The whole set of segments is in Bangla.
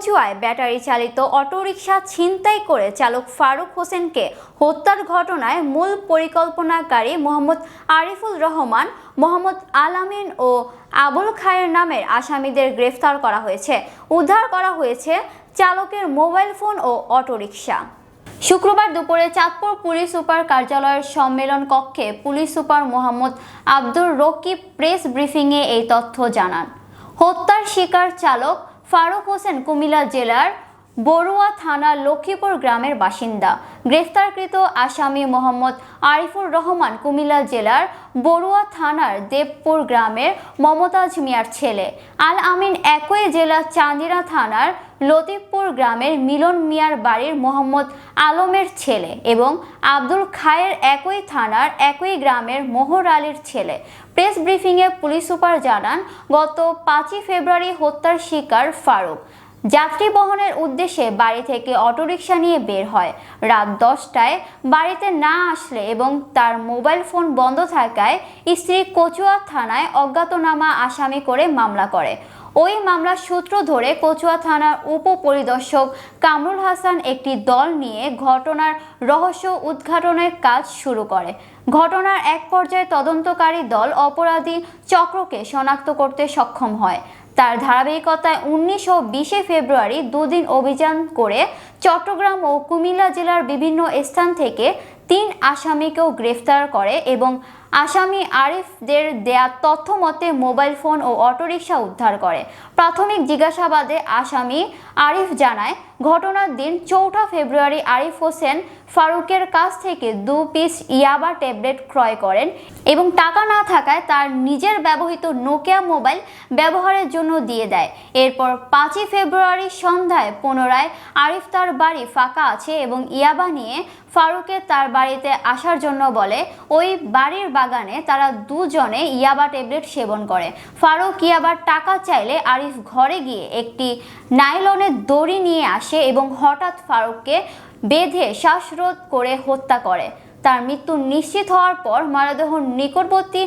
কচুয়ায় ব্যাটারি চালিত অটোরিকশা ছিনতাই করে চালক ফারুক হোসেনকে হত্যার ঘটনায় মূল পরিকল্পনাকারী মোহাম্মদ আরিফুল রহমান, মোহাম্মদ আলামিন ও আবুল খায়ের নামের আসামিদের গ্রেফতার করা হয়েছে। উদ্ধার করা হয়েছে চালকের মোবাইল ফোন ও অটোরিকশা। শুক্রবার দুপুরে চাঁদপুর পুলিশ সুপার কার্যালয়ের সম্মেলন কক্ষে police super Mohammad Abdur Rakib press ব্রিফিংয়ে এই তথ্য জানান। হত্যার শিকার চালক ফারুক হোসেন কুমিল্লা জেলার বড়ুয়া থানার লক্ষ্মীপুর গ্রামের বাসিন্দা। গ্রেফতারকৃত আসামি মোহাম্মদ আরিফুর রহমান কুমিল্লা জেলার বড়ুয়া থানার দেবপুর গ্রামের মমতাজ মিয়ার ছেলে। আল আমিন একই জেলা চান্দিরা থানার লতিফপুর গ্রামের মিলন মিয়ার বাড়ির মোহাম্মদ আলমের ছেলে এবং আব্দুল খায়ের একই থানার একই গ্রামের মোহর আলীর ছেলে। প্রেস ব্রিফিংয়ে পুলিশ সুপার জানান, গত পাঁচই ফেব্রুয়ারি হত্যার শিকার ফারুক। যাত্রী বহনের উদ্দেশ্যে বাড়ি থেকে অটোরিকশা নিয়ে বের হয়। রাত দশটায় বাড়িতে না আসলে এবং তার মোবাইল ফোন বন্ধ থাকায় স্ত্রী কচুয়া থানায় অজ্ঞাতনামা আসামি করে মামলা করে। ওই মামলার সূত্র ধরে কচুয়া থানার উপপরিদর্শক কামরুল হাসান একটি দল নিয়ে ঘটনার রহস্য উদ্ঘাটনের কাজ শুরু করে। ঘটনার এক পর্যায়ে তদন্তকারী দল অপরাধী চক্রকে শনাক্ত করতে সক্ষম হয়। তার ধারাবাহিকতায় উনিশ ও বিশে ফেব্রুয়ারি দুদিন অভিযান করে চট্টগ্রাম ও কুমিল্লা জেলার বিভিন্ন স্থান থেকে তিন আসামিকেও গ্রেফতার করে এবং আসামি আরিফদের দেয়া তথ্য মতে মোবাইল ফোন ও অটোরিকশা উদ্ধার করে। প্রাথমিক জিজ্ঞাসাবাদে আসামি আরিফ জানায়, ঘটনার দিন চৌঠা ফেব্রুয়ারি আরিফ হোসেন ফারুকের কাছ থেকে দু পিস ইয়াবা ট্যাবলেট ক্রয় করেন এবং টাকা না থাকায় তার নিজের ব্যবহৃত নোকিয়া মোবাইল ব্যবহারের জন্য দিয়ে দেয়। এরপর পাঁচই ফেব্রুয়ারি সন্ধ্যায় পুনরায় আরিফ তার বাড়ি ফাঁকা আছে এবং ইয়াবা নিয়ে ফারুকে তার বাড়িতে আসার জন্য বলে, ওই বাড়ির বাগানে তারা দুজনে ইয়াবা ট্যাবলেট সেবন করে। ফারুক ইয়াবার টাকা চাইলে আরিফ ঘরে গিয়ে একটি নাইলনের দড়ি নিয়ে আসে এবং হঠাৎ ফারুককে বেঁধে শ্বাসরোধ করে হত্যা করে। তার মৃত্যু নিশ্চিত হওয়ার পর মরদেহ নিকটবর্তী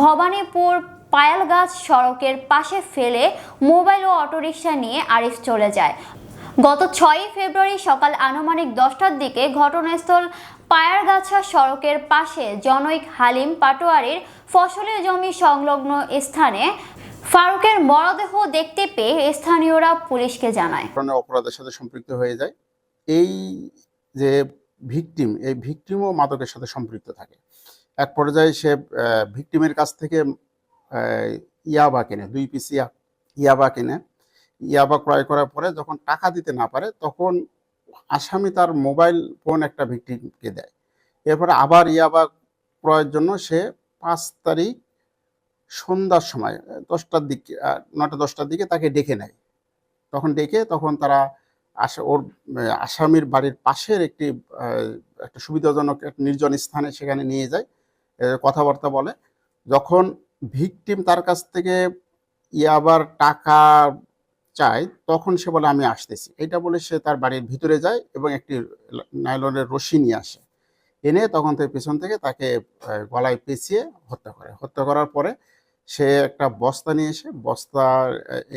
ভবানীপুর পায়ালগাছ সড়কের পাশে ফেলে মোবাইল ও অটোরিকশা নিয়ে আরিফ চলে যায়। গত ছয়ই ফেব্রুয়ারি সকাল আনুমানিক দশটার দিকে ঘটনাস্থল পায়ারগাছা সড়কের পাশে জনৈক হালিম পাটোয়ারির ফসলের জমি সংলগ্ন স্থানে ফারুকের মরদেহ দেখতে পেয়ে স্থানীয়রা পুলিশকে জানায়। অপরাধের সাথে সম্পৃক্ত হয়ে যায়। এই যে ভিকটিম, এই ভিকটিমও মাদকের সাথে সম্পৃক্ত থাকে। এক পর্যায়ে সে ভিকটিমের কাছ থেকে ইয়াবা কেনে, দুই পিস ইয়া, ইয়াবা কেনে। ইয়াবা ক্রয় করার পরে যখন টাকা দিতে না পারে, তখন আসামি তার মোবাইল ফোন একটা ভিকটিমকে দেয়। এরপরে আবার ইয়াবা ক্রয়ের জন্য সে পাঁচ তারিখ সন্ধ্যার সময়, দশটার দিকে নটা দশটার দিকে তাকে ডেকে নেয়। তখন ডেকে তখন তারা আসা, ওর আসামির বাড়ির পাশের একটি একটা সুবিধাজনক নির্জন স্থানে সেখানে নিয়ে যায় কথাবার্তা বলে। যখন ভিকটিম তার কাছ থেকে ইয়াবার টাকা চায়, তখন সে বলে, আমি আসতেছি। এটা বলে সে তার বাড়ির ভিতরে যায় এবং একটি নাইলনের রশি নিয়ে আসে। এনে তখন থেকে পেছন থেকে তাকে গলায় পেঁচিয়ে হত্যা করে। হত্যা করার পরে সে একটা বস্তা নিয়ে এসে, বস্তা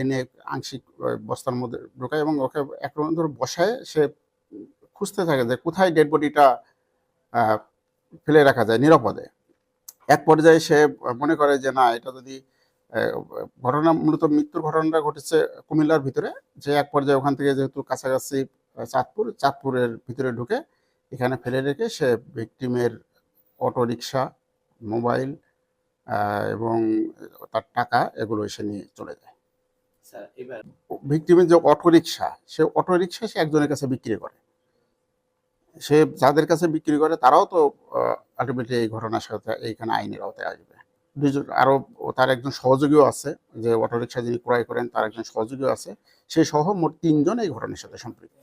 এনে আংশিক বস্তার মধ্যে ঢোকায় এবং ওকে এক রকম ধরে বসায়। সে খুঁজতে থাকে যে কোথায় ডেড বডিটা ফেলে রাখা যায় নিরাপদে। এক পর্যায়ে সে মনে করে যে, না, এটা যদি ঘটনা মূলত মৃত্যুর ঘটনাটা ঘটেছে কুমিল্লার ভিতরে যে এক পর্যায়ে ওখান থেকে যেহেতু কাছাকাছি চাঁদপুর চাঁদপুরের ভিতরে ঢুকে এখানে ফেলে রেখে সে ভিকটিমের অটো রিক্সা মোবাইল এবং তার টাকা এগুলো এসে নিয়ে চলে যায়। ভিকটিমের যে অটো রিক্সা সে অটো রিক্সা সে একজনের কাছে বিক্রি করে। সে যাদের কাছে বিক্রি করে তারাও তো আলটিমেটলি এই ঘটনার সাথে এইখানে আইনের আওতায় আসবে। দুজন তার একজন সহযোগীও আছে, যে অটোরিক্সা যিনি ক্রয় করেন, তার একজন সহযোগীও আছে। সেই সহ মোট তিনজন এই ঘটনার সাথে সম্পৃক্ত।